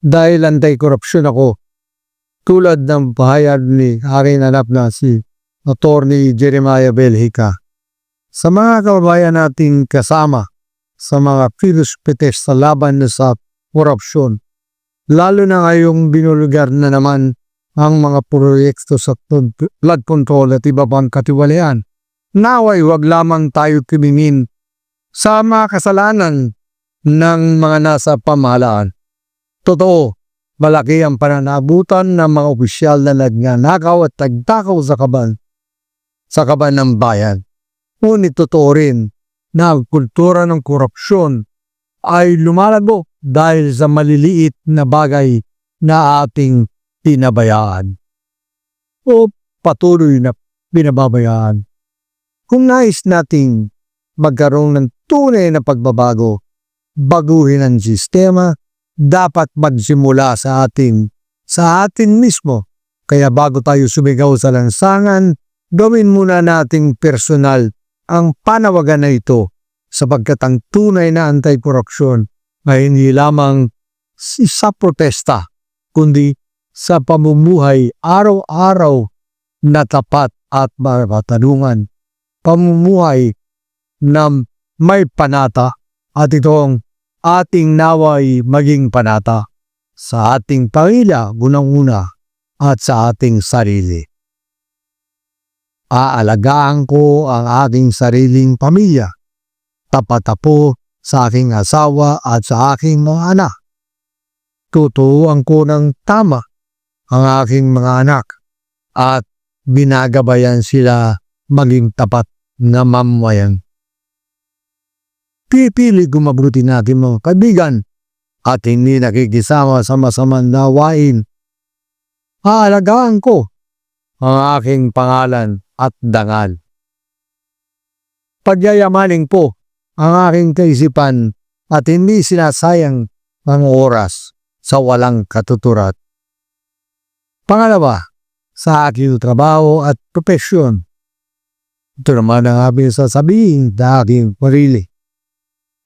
dahil anti-korupsyon ako. Tulad ng pahayag ni aking anak na si Attorney Jeremiah Belhica. Sa mga kababayan nating kasama sa mga pilos-pites sa laban sa korupsyon, lalo na ngayong binulugar na naman ang mga proyekto sa flood control at iba pang katiwalian. Naway wag lamang tayo tumingin sa mga kasalanan ng mga nasa pamahalaan. Totoo, malaki ang pananabutan ng mga opisyal na nagnanakaw at tagtakaw sa kaban sa kaban ng bayan. Ngunit totoo rin na ang kultura ng korupsyon ay lumalago dahil sa maliliit na bagay na ating pinabayaan o patuloy na pinababayaan. Kung nais nating magkaroon ng tunay na pagbabago, baguhin ang sistema, dapat magsimula sa atin, sa atin mismo. Kaya bago tayo sumigaw sa lansangan, gawin muna nating personal ang panawagan na ito sapagkat ang tunay na anti-korupsyon ay hindi lamang sa protesta, kundi sa pamumuhay araw-araw na tapat at makatanungan. Pamumuhay na may panata at itong ating naway maging panata sa ating pamilya gunang-una at sa ating sarili. Aalagaan ko ang aking sariling pamilya. Tapat ako sa aking asawa at sa aking mga anak. Tuturuan ko ng tama ang aking mga anak at binagabayan sila maging tapat na mamayan. Pipili ko mabuti natin mga kaibigan at hindi nakikisama sa masamang nawain. Aalagaan ko ang aking pangalan at dangal. Pagyayamanin po ang aking kaisipan at hindi sinasayang ang oras sa walang katuturat. Pangalawa, sa aking trabaho at propesyon. Ito naman ang aking sasabihin sa aking sarili.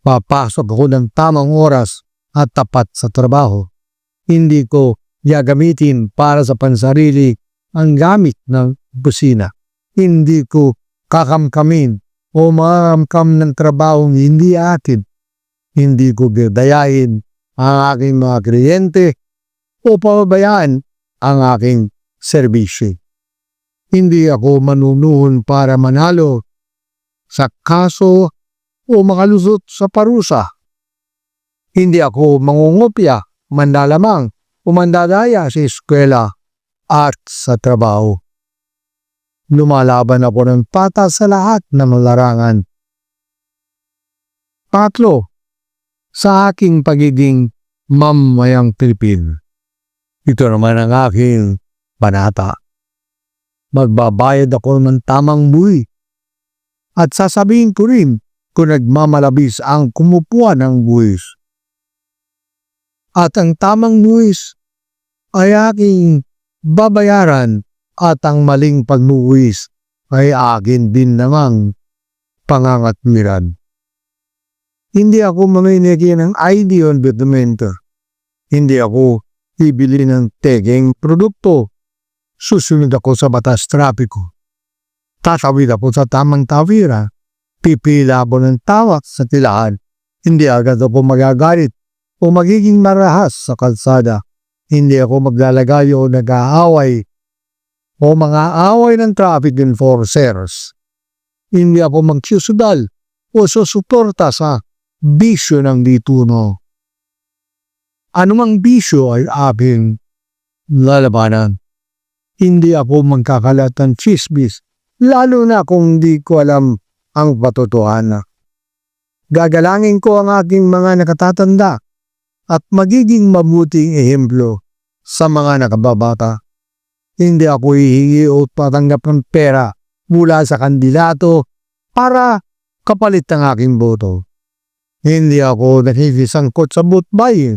Papasok ako ng tamang oras at tapat sa trabaho. Hindi ko gagamitin para sa pansarili ang gamit ng busina. Hindi ko kakamkamin o makamkam ng trabahong hindi atin. Hindi ko gadayain ang aking mga kliyente o pababayaan ang aking serbisyo. Hindi ako manunuhon para manalo sa kaso o makalusot sa parusa. Hindi ako mangungopya, mandalamang o mandadaya sa eskwela at sa trabaho. Lumalaban ako ng pata sa lahat ng larangan. Patlo, sa aking pagiging mamayang Pilipin. Ito naman ang aking panata. Magbabayad ako ng tamang buwi. At sasabihin ko rin kung nagmamalabis ang kumupuan ng buwis. At ang tamang buwis ay aking babayaran at ang maling pagbuwis ay akin din namang pangangatmiran. Hindi ako maminigyan ng ID on dokumento. Hindi ako bibili ng tegeng produkto. Susunod ako sa batas trapiko. Tatawid ako sa tamang tawira. Pipila ako ng tawak sa tilaan. Hindi agad ako magagalit o magiging marahas sa kalsada. Hindi ako maglalagay o nag-aaway o mga away ng traffic enforcers. Hindi ako magsusudal o susuporta sa bisyo ng dituno. Anumang bisyo ay aking lalabanan. Hindi ako magkakalat ng chismis, lalo na kung di ko alam ang patotohanan. Gagalangin ko ang aking mga nakatatanda at magiging mabuting ehemplo sa mga nakababata. Hindi ako hihingi o patanggap ng pera mula sa kandidato para kapalit ng aking boto. Hindi ako nakikisangkot sa butbay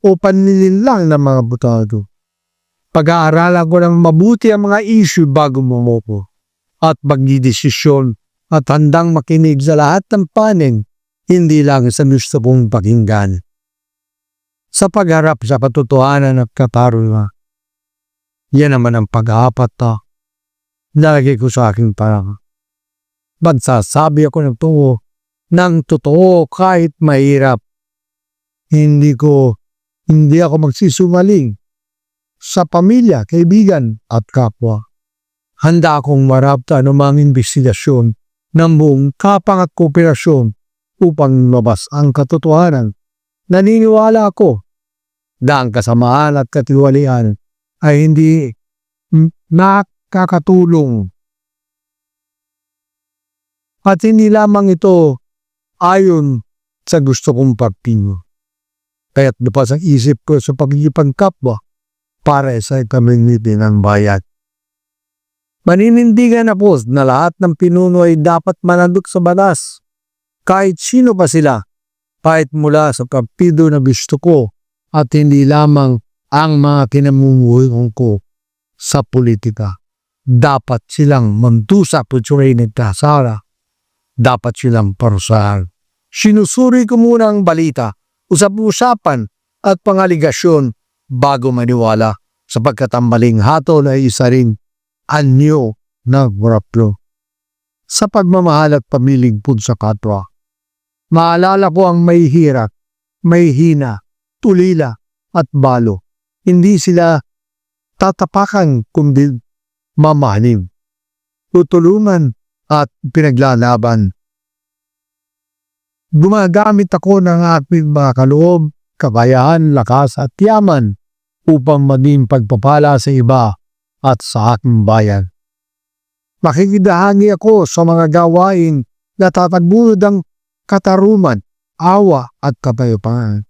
o panlilin lang ng mga butado. Pag-aaralan ko ng mabuti ang mga issue bago mumupo at magdidesisyon at handang makinig sa lahat ng paning, hindi lang sa gusto kong pakinggan. sa pagharap sa katotohanan at katarungan. Yan naman ang pag-aapat na nalagay ko sa aking parang magsasabi ako ng tungo ng totoo kahit mahirap. Hindi ko, hindi ako magsisumaling sa pamilya, kaibigan at kapwa. Handa akong marapta anumang investigasyon ng buong kapang at kooperasyon upang mabas ang katotohanan. Naniniwala ako na ang kasamaan at katiwalian ay hindi nakakatulong. At hindi lamang ito ayon sa gusto kong pagtingo. Kaya't lupas ang isip ko sa pagigipang kapwa para sa community ng bayan. Maninindigan ako na lahat ng pinuno ay dapat manandok sa batas. Kahit sino pa sila, kahit mula sa kapido na gusto ko at hindi lamang ang mga kinamumuhay ko sa politika. Dapat silang mandusa po ng kasara. Dapat silang parusahan. Sinusuri ko muna ang balita, usap-usapan at pangaligasyon bago maniwala sapagkat ang maling hatol ay isa rin anyo na raplo. Sa pagmamahal at pamiligpod sa kapwa, maalala ko ang may hirap, may hina, tulila at balo hindi sila tatapakan kundi mamahalin, tutulungan at pinaglalaban. Gumagamit ako ng aking mga kaloob, kabayahan, lakas at yaman upang maging pagpapala sa iba at sa aking bayan. Makikidahagi ako sa mga gawain na tatagbunod ang kataruman, awa at kapayapaan.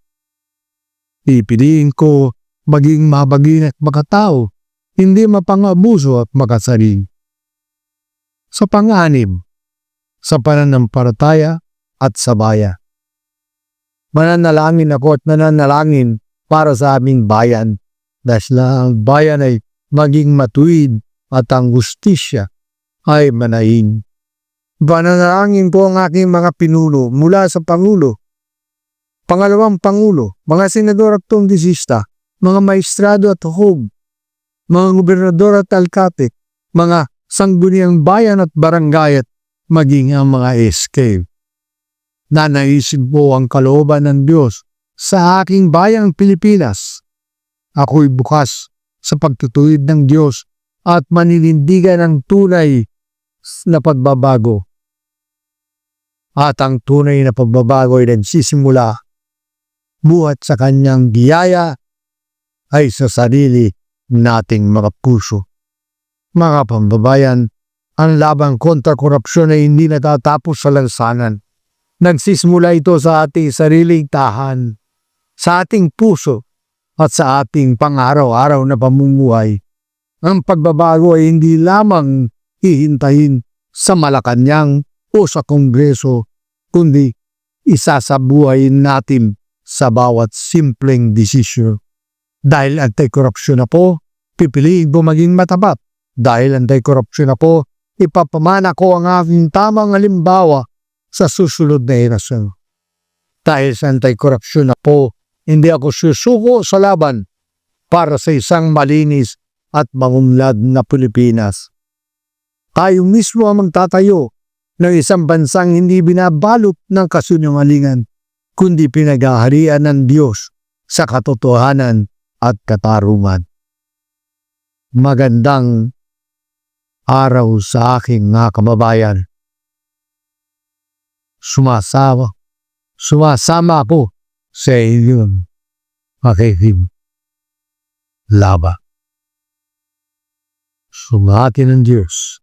Pipiliin ko maging mabagin at makatao, hindi mapangabuso at makasaring. Sa panganib, sa pananampalataya at sa baya. Mananalangin ako at nananalangin para sa aming bayan dahil bayan ay maging matuwid at ang gustisya ay manahin. Pananalangin ko ang aking mga pinuno mula sa Pangulo, pangalawang Pangulo, mga senador at kongresista, mga maestrado at hub, mga gobernador at alkate, mga sangguniang bayan at barangay at maging ang mga escape. Nanaisip po ang kalooban ng Diyos sa aking bayang Pilipinas. Ako'y bukas sa pagtutuwid ng Diyos at maninindigan ng tunay na pagbabago. At ang tunay na pagbabago ay nagsisimula buhat sa kanyang biyaya ay sa sarili nating mga puso. Mga pambabayan, ang labang kontra korupsyon ay hindi natatapos sa lansanan. Nagsisimula ito sa ating sariling tahan, sa ating puso, at sa ating pang-araw-araw na pamumuhay. Ang pagbabago ay hindi lamang hihintayin sa Malacanang o sa Kongreso, kundi isasabuhayin natin sa bawat simpleng desisyon. Dahil anti-korupsyon na po, pipiliin ko maging matapat. Dahil anti-korupsyon na po, ipapamana ko ang aking tamang halimbawa sa susunod na henerasyon. Dahil sa anti-korupsyon na po, hindi ako susuko sa laban para sa isang malinis at mangumlad na Pilipinas. Tayo mismo ang magtatayo ng isang bansang hindi binabalot ng kasunungalingan, kundi pinaghaharian ng Diyos sa katotohanan at katarungan. Magandang araw sa aking mga kababayan. Sumasama, sumasama ako sa inyong makikim. Laba. Sumati ng Diyos